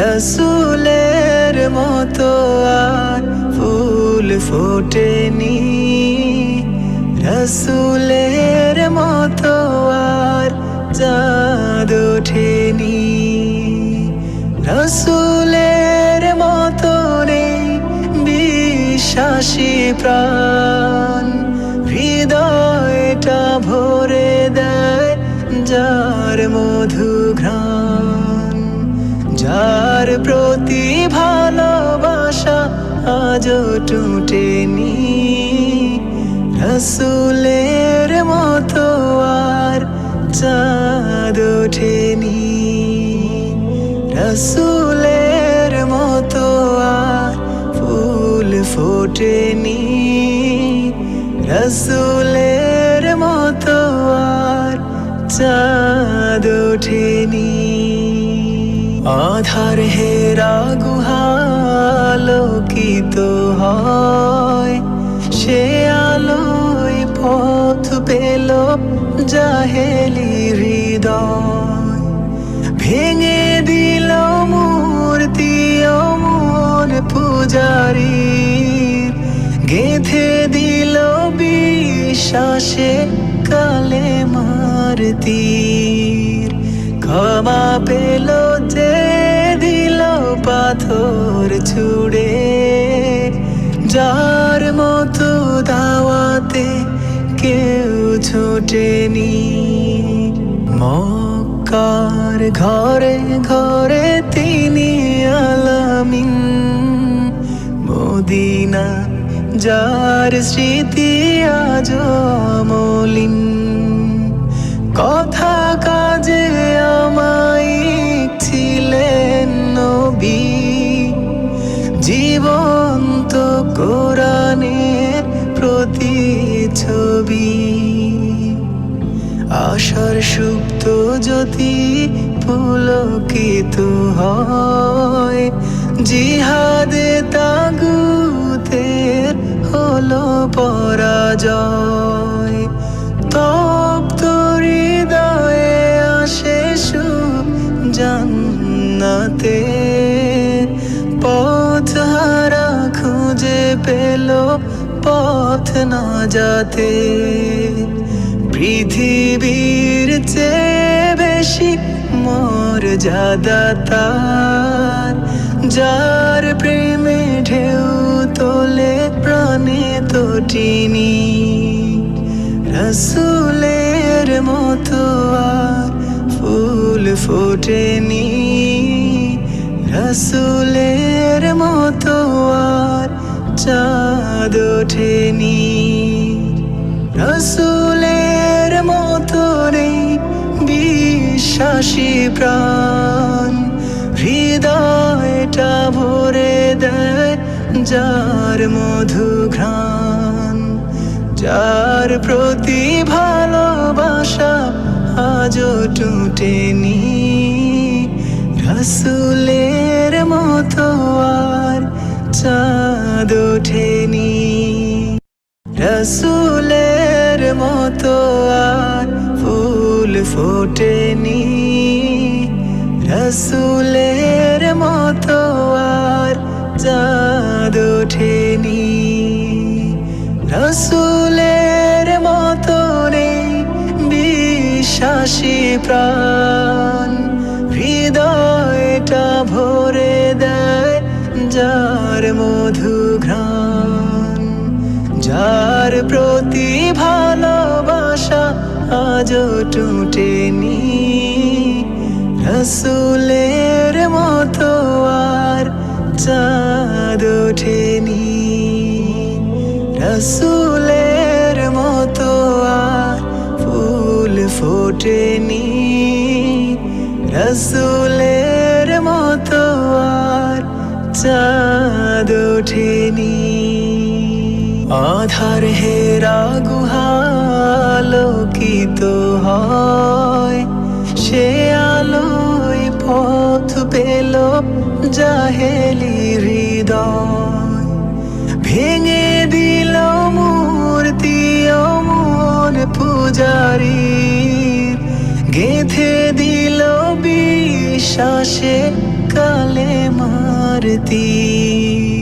রসুলের মতো আর ফুল ফোটেনি। রসুলের মতো আর চাঁদ ওঠেনি। রসুলের মতো নেই বিশ্বাসী প্রাণ। হৃদয়টা ভরে দেয় যার মধু ঘ্রাণ যার প্রতি ভালোবাসা আজও টুটেনি রসুলের মতো আর চাঁদ ওঠেনি রসুলের মতো আর ফুল ফোটেনি রসুলের মতো আর চাঁদ ওঠেনি আধার হেরা গুহালোকিত হয়। সে আলোয় পথ পেল জাহেলি হৃদয়। ভেঙে দিল মূর্তি মন পূজারি। গেথে দিল বিশ্বাসে কালে মারতীর ক্ষমা পেল পাথর ছুড়ে, যার মতো দাওয়াতে কেউ ছোটেনি। মক্কার ঘরে ঘরে তিনি আলামিন। মদিনা যার স্মৃতি আজ মলিন জীবন্ত কোরআনের প্রতি ছবি আশার সুপ্ত জ্যোতি পুলকিত হয়। জিহাদে তাগুতের হলো পরাজয়। তপ্ত হৃদয়ে আসে সু জান্নাতে খুঁজে পেল পথ না যাতে, পৃথিবীর চেয়ে বেশি মোর জাদা তার। যার প্রেমে ঢেউ তোলে প্রাণে তটিনি রসুলের মতো আর ফুল ফোটেনি। রসুলের মতো আর চাঁদ ওঠেনি। রসুলের মতো নেই বিশ্বাসী প্রাণ। হৃদয়টা ভরে দেয় যার মধু ঘ্রাণ। যার প্রতি ভালোবাসা আজও টুটেনি। রসুলের মতো আর চাঁদ ওঠেনি। রসুলের মতো আর ফুল ফোটেনি। রসুলের মতো আর চাঁদ ওঠেনি। রসুলের মতো নেই বিশ্বাসী প্রাণ। যার প্রতি ভালোবাসা আজও টুটেনি রসুলের মতো আর চাঁদ ওঠেনি রসুলের মতো আর ফুল ফোটেনি রসুলের মতো আর চাঁদ ওঠেনি আধার হেরা গুহালোকিত হয়। সে আলোয় পথ পেল জাহেলি হৃদয়। ভেঙে দিল মূর্তি মন পূজারি গেথে দিল বিশ্বাসে কালে তোমার তীর।